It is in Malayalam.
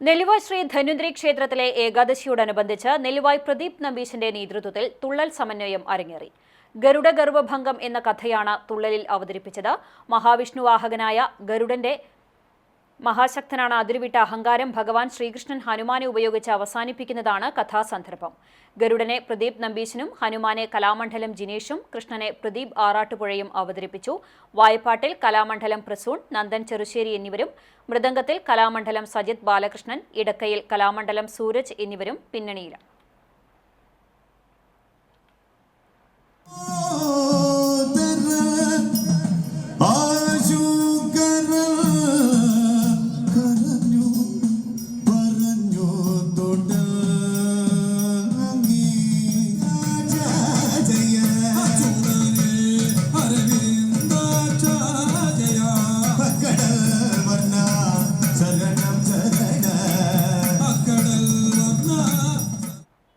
നെല്ലിവായ് ശ്രീ ധന്വന്തരി ക്ഷേത്രത്തിലെ ഏകാദശിയോടനുബന്ധിച്ച് നെലുവായ് പ്രദീപ് നമ്പീശിന്റെ നേതൃത്വത്തിൽ തുള്ളൽ സമന്വയം അരങ്ങേറി. ഗരുഡ ഗർവഭംഗം എന്ന കഥയാണ് തുള്ളലിൽ അവതരിപ്പിച്ചത്. മഹാവിഷ്ണുവാഹകനായ ഗരുഡന്റെ മഹാശക്തനാണ് അതിരുവിട്ട അഹങ്കാരം ഭഗവാൻ ശ്രീകൃഷ്ണൻ ഹനുമാനെ ഉപയോഗിച്ച് അവസാനിപ്പിക്കുന്നതാണ് കഥാസന്ദർഭം. ഗരുഡനെ പ്രദീപ് നമ്പീശനും ഹനുമാനെ കലാമണ്ഡലം ജിനേഷും കൃഷ്ണനെ പ്രദീപ് ആറാട്ടുപുഴയും അവതരിപ്പിച്ചു. വായ്പാട്ടിൽ കലാമണ്ഡലം പ്രസൂൺ നന്ദൻ ചെറുശ്ശേരി എന്നിവരും മൃദംഗത്തിൽ കലാമണ്ഡലം സജിത് ബാലകൃഷ്ണൻ ഇടക്കയിൽ കലാമണ്ഡലം സൂരജ് എന്നിവരും പിന്നണിയിലാണ്. mesele